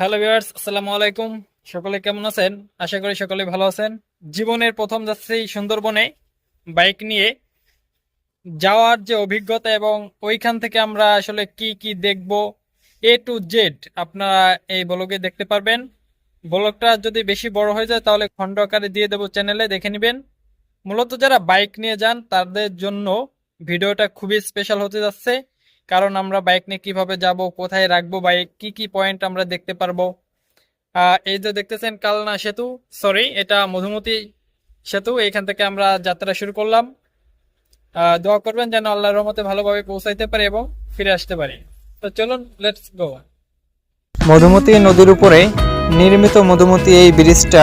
Hello viewers আসসালামু আলাইকুম সকলে কেমন আছেন? আশা করি সকলে ভালো আছেন। জীবনের প্রথম যাচ্ছি সুন্দরবনে বাইক নিয়ে যাওয়ার যে অভিজ্ঞতা এবং ওইখান থেকে আমরা আসলে কি কি দেখব এ টু জেড আপনারা এই ব্লগে দেখতে পারবেন। ব্লগটা যদি বেশি বড় হয়ে যায় তাহলে খণ্ড আকারে দিয়ে দেবো চ্যানেলে, দেখে নেবেন। মূলত যারা বাইক নিয়ে যান, তাদের জন্য ভিডিওটা খুবই স্পেশাল হতে যাচ্ছে। কারণ আমরা বাইক নিয়ে কীভাবে যাব, কোথায় রাখব বাইক কি কি পয়েন্ট আমরা দেখতে পারব। এই যে দেখতেছেন কালনা সেতু সরি এটা মধুমতি সেতু এইখান থেকে আমরা যাত্রা শুরু করলাম। দোয়া করবেন যেন আল্লাহর রহমতে ভালোভাবে পৌঁছাইতে পারি এবং ফিরে আসতে পারি। তো চলুন লেটস গো মধুমতি নদীর উপরে নির্মিত মধুমতি এই ব্রিজটা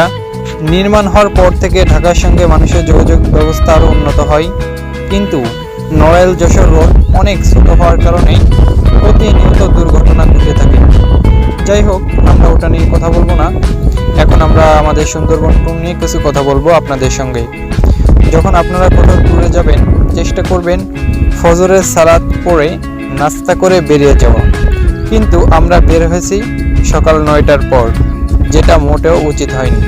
নির্মাণ হওয়ার পর থেকে ঢাকার সঙ্গে মানুষের যোগাযোগ ব্যবস্থা আরও উন্নত হয়। কিন্তু নড়াইল যশোর রোড অনেক ছোট হওয়ার কারণে প্রতিনিয়ত দুর্ঘটনা ঘটে থাকে। যাই হোক, আমরা ওটা নিয়ে কথা বলব না। এখন আমরা আমাদের সুন্দরবন ট্যুর নিয়ে কিছু কথা বলব আপনাদের সঙ্গে। যখন আপনারা কোথাও ট্যুরে যাবেন, চেষ্টা করবেন ফজরের সালাদ পরে নাস্তা করে বেরিয়ে যাওয়া। কিন্তু আমরা বের হয়েছি সকাল নয়টার পর, যেটা মোটেও উচিত হয়নি।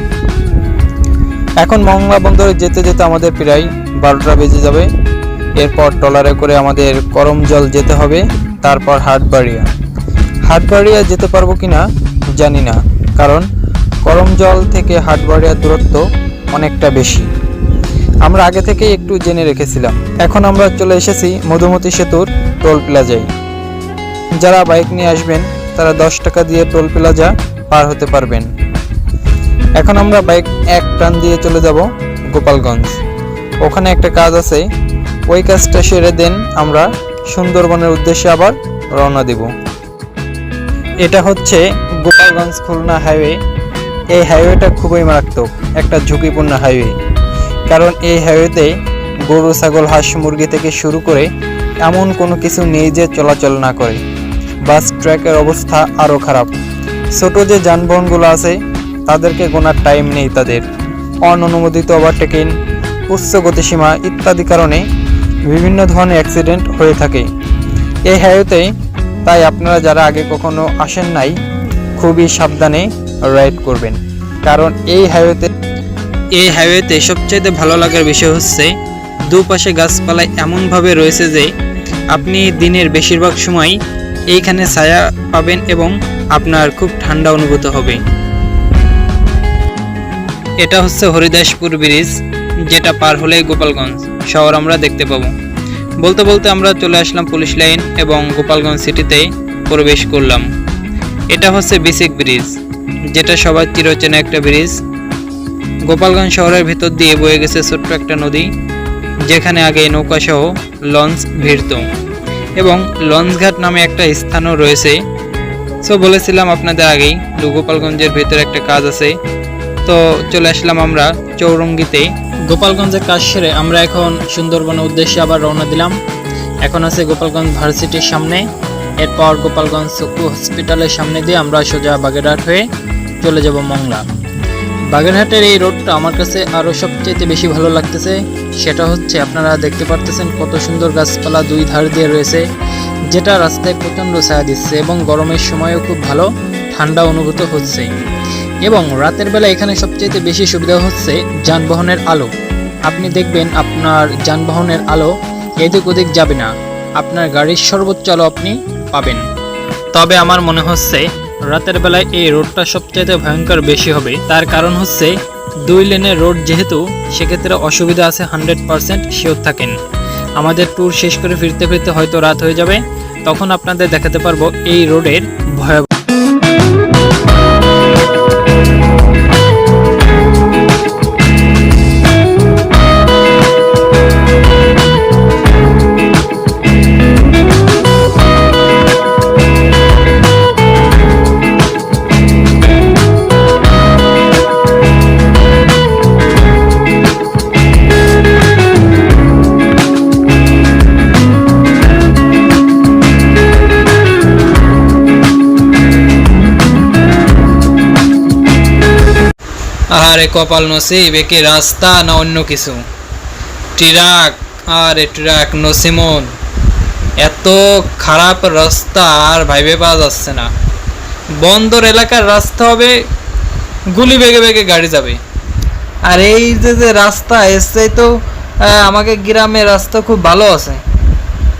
এখন মংলা বন্দরে যেতে যেতে আমাদের প্রায় বারোটা বেজে যাবে। এরপর ট্রলারে করে আমাদের করমজল যেতে হবে, তারপর হাটবাড়িয়া হাটবাড়িয়া যেতে পারব কিনা জানি না, কারণ করমজল থেকে হাটবাড়িয়ার দূরত্ব অনেকটা বেশি। আমরা আগে থেকেই একটু জেনে রেখেছিলাম। এখন আমরা চলে এসেছি মধুমতি সেতুর টোল প্লাজায়। যারা বাইক নিয়ে আসবেন, তারা দশ টাকা দিয়ে টোল প্লাজা পার হতে পারবেন। এখন আমরা বাইক এক টান দিয়ে চলে যাব গোপালগঞ্জ। ওখানে একটা কাজ আছে ওই কাজটা সেরে দেন, আমরা সুন্দরবনের উদ্দেশ্যে আবার রওনা দেব। এটা হচ্ছে গোপালগঞ্জ খুলনা হাইওয়ে। এই হাইওয়েটা খুবই মারাত্মক, একটা ঝুঁকিপূর্ণ হাইওয়ে। কারণ এই হাইওয়েতে গরু, ছাগল, হাঁস, মুরগি থেকে শুরু করে এমন কোনো কিছু নেই যে চলাচল না করে। বাস, ট্র্যাকের অবস্থা আরও খারাপ। ছোট যে যানবাহনগুলো আছে, তাদেরকে গোনার টাইম নেই তাদের। অননুমোদিত ওভারটেকিং উচ্চ গতিসীমা ইত্যাদি কারণে বিভিন্ন ধরনের অ্যাক্সিডেন্ট হয়ে থাকে। এই হাইওয়েতে তাই আপনারা যারা আগে কখনো আসেন নাই, খুবই সাবধানে রাইড করবেন। কারণ এই হাইওয়েতে এই হাইওয়েতে সবচেয়ে ভালো লাগার বিষয় হচ্ছে, দুপাশে গাছপালা এমনভাবে রয়েছে যে, আপনি দিনের বেশিরভাগ সময় এইখানে ছায়া পাবেন এবং আপনার খুব ঠান্ডা অনুভূত হবে। এটা হচ্ছে হরিদাসপুর ব্রিজ। যেটা পার হলেই গোপালগঞ্জ শহর আমরা দেখতে পাবো। বলতে বলতে আমরা চলে আসলাম পুলিশ লাইন এবং গোপালগঞ্জ সিটিতে প্রবেশ করলাম। এটা হচ্ছে বিসিক ব্রিজ যেটা সবার চিরচেনা একটা ব্রিজ গোপালগঞ্জ শহরের ভিতর দিয়ে বয়ে গেছে ছোট্ট একটা নদী, যেখানে আগে নৌকাসহ লঞ্চ ভিড়ত। এবং লঞ্চঘাট নামে একটা স্থানও রয়েছে। সো বলেছিলাম আপনাদের আগেই, গোপালগঞ্জের ভিতরে একটা কাজ আছে। তো চলে আসলাম আমরা চৌরঙ্গিতে। গোপালগঞ্জের কাজ সেরে আমরা এখন সুন্দরবনের উদ্দেশ্যে আবার রওনা দিলাম। এখন আছে গোপালগঞ্জ ভার্সিটির সামনে। এরপর গোপালগঞ্জ হসপিটালের সামনে দিয়ে আমরা সোজা বাগেরহাট হয়ে চলে যাব মংলা। বাগেরহাটের এই রোডটা আমার কাছে আরও সবচেয়ে বেশি ভালো লাগতেছে। সেটা হচ্ছে আপনারা দেখতে পারতেছেন কত সুন্দর গাছপালা দুই ধার দিয়ে রয়েছে, যেটা রাস্তায় প্রচণ্ড ছায়া দিচ্ছে এবং গরমের সময়ও খুব ভালো, ঠান্ডা অনুভূত হচ্ছে। এবং রাতের বেলা এখানে সবচেয়ে বেশি সুবিধা হচ্ছে যানবাহনের আলো। আপনি দেখবেন আপনার যানবাহনের আলো এদিক ওদিক যাবে না। আপনার গাড়ির সর্বোচ্চ আলো আপনি পাবেন। তবে আমার মনে হচ্ছে রাতের বেলায় এই রোডটা সবচাইতে ভয়ঙ্কর বেশি হবে। তার কারণ হচ্ছে দুই লেনের রোড যেহেতু, সেক্ষেত্রে অসুবিধা আছে হান্ড্রেড পারসেন্ট শিওর থাকেন। আমাদের ট্যুর শেষ করে ফিরতে ফিরতে হয়তো রাত হয়ে যাবে। তখন আপনাদের দেখাতে পারব এই রোডের ভয়াবহ আরে কপাল নসিব, একে রাস্তা না অন্য কিছু? ট্রাক আরে ট্রাক নসিমন। এত খারাপ রাস্তা আর ভাইবে পাওয়া যাচ্ছে না। বন্দর এলাকার রাস্তা হবে, গুলি বেগে বেগে গাড়ি যাবে। আর এই যে যে রাস্তা এসছে তো আমাকে গ্রামের রাস্তা খুব ভালো আছে।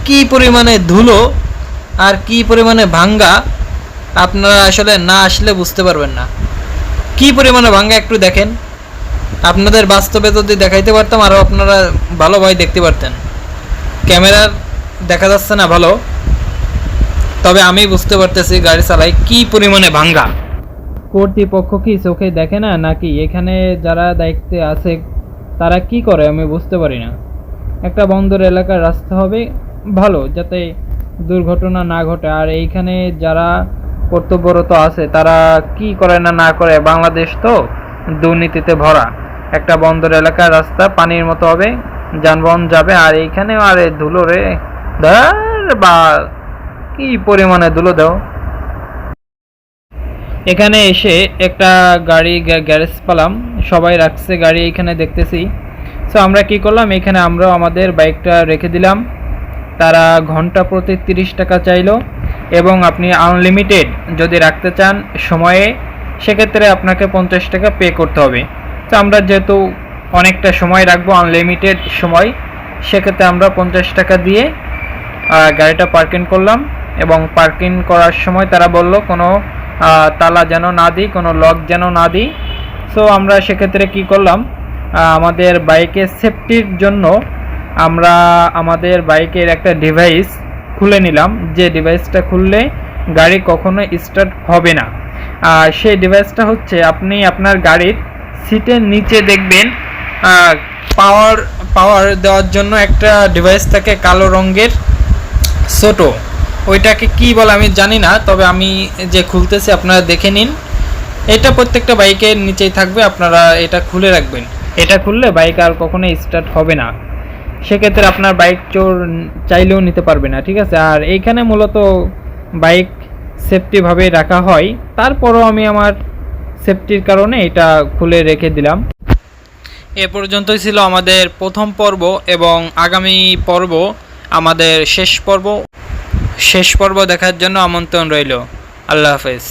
কি পরিমাণে ধুলো আর কি পরিমাণে ভাঙ্গা, আপনারা আসলে না আসলে বুঝতে পারবেন না। কি পরিমাণে ভাঙ্গা একটু দেখেন। আপনাদের বাস্তবে যদি দেখাইতে পারতাম আরও আপনারা ভালোভাবে দেখতে পারতেন। ক্যামেরার দেখা যাচ্ছে না ভালো। তবে আমি বুঝতে পারতেছি গাড়ি চালাই কি পরিমাণে ভাঙ্গা। কর্তৃপক্ষ কি চোখে দেখে না, নাকি এখানে যারা দায়িত্বে আছে, তারা কি করে আমি বুঝতে পারি না। একটা বন্দর এলাকার রাস্তা হবে ভালো, যাতে দুর্ঘটনা না ঘটে। আর এইখানে যারা কর্তব্যরত আছে, তারা কি করে না না করে? বাংলাদেশ তো দুর্নীতিতে ভরা। একটা বন্দর এলাকার রাস্তা, পানির মতো হবে, যানবাহন যাবে, আর এইখানে আরে ধুলো রে। বা, কি পরিমাণে ধুলো দাও। এখানে এসে একটা গাড়ি গ্যা- গ্যারেজ পেলাম। সবাই রাখছে গাড়ি এখানে দেখতেছি। সো আমরা কি করলাম? এখানে আমরাও আমাদের বাইকটা রেখে দিলাম। তারা ঘণ্টা প্রতি তিরিশ টাকা চাইলো। এবং আপনি আনলিমিটেড যদি রাখতে চান সময়ে, সেক্ষেত্রে আপনাকে পঞ্চাশ টাকা পে করতে হবে। তো আমরা যেহেতু অনেকটা সময় রাখব আনলিমিটেড সময়, সেক্ষেত্রে আমরা পঞ্চাশ টাকা দিয়ে গাড়িটা পার্কিং করলাম এবং পার্কিং করার সময় তারা বলল কোনো তালা যেন না দিই, কোনো লক যেন না দিই। সো আমরা সেক্ষেত্রে কি করলাম আমাদের বাইকের সেফটির জন্য আমরা আমাদের বাইকের একটা ডিভাইস খুলে নিলাম, যে ডিভাইসটা খুললে গাড়ি কখনো স্টার্ট হবে না। আর সেই ডিভাইসটা হচ্ছে আপনি আপনার গাড়ির সিটের নিচে দেখবেন পাওয়ার পাওয়ার দেওয়ার জন্য একটা ডিভাইস থাকে কালো রঙের, ছোট। ওইটাকে কি বলে আমি জানি না, তবে আমি যে খুলতেছি আপনারা দেখে নিন। এটা প্রত্যেকটা বাইকের নিচেই থাকবে, আপনারা এটা খুলে রাখবেন। এটা খুললে বাইক আর কখনো স্টার্ট হবে না। সেক্ষেত্রে আপনার বাইক চোর চাইলেও নিতে পারবে না, ঠিক আছে? আর এইখানে মূলত বাইক সেফটিভাবে রাখা হয়। তারপরও আমি আমার সেফটির কারণে এটা খুলে রেখে দিলাম। এ পর্যন্তই ছিল আমাদের প্রথম পর্ব এবং আগামী পর্ব আমাদের শেষ পর্ব। শেষ পর্ব দেখার জন্য আমন্ত্রণ রইল। আল্লাহ হাফেজ।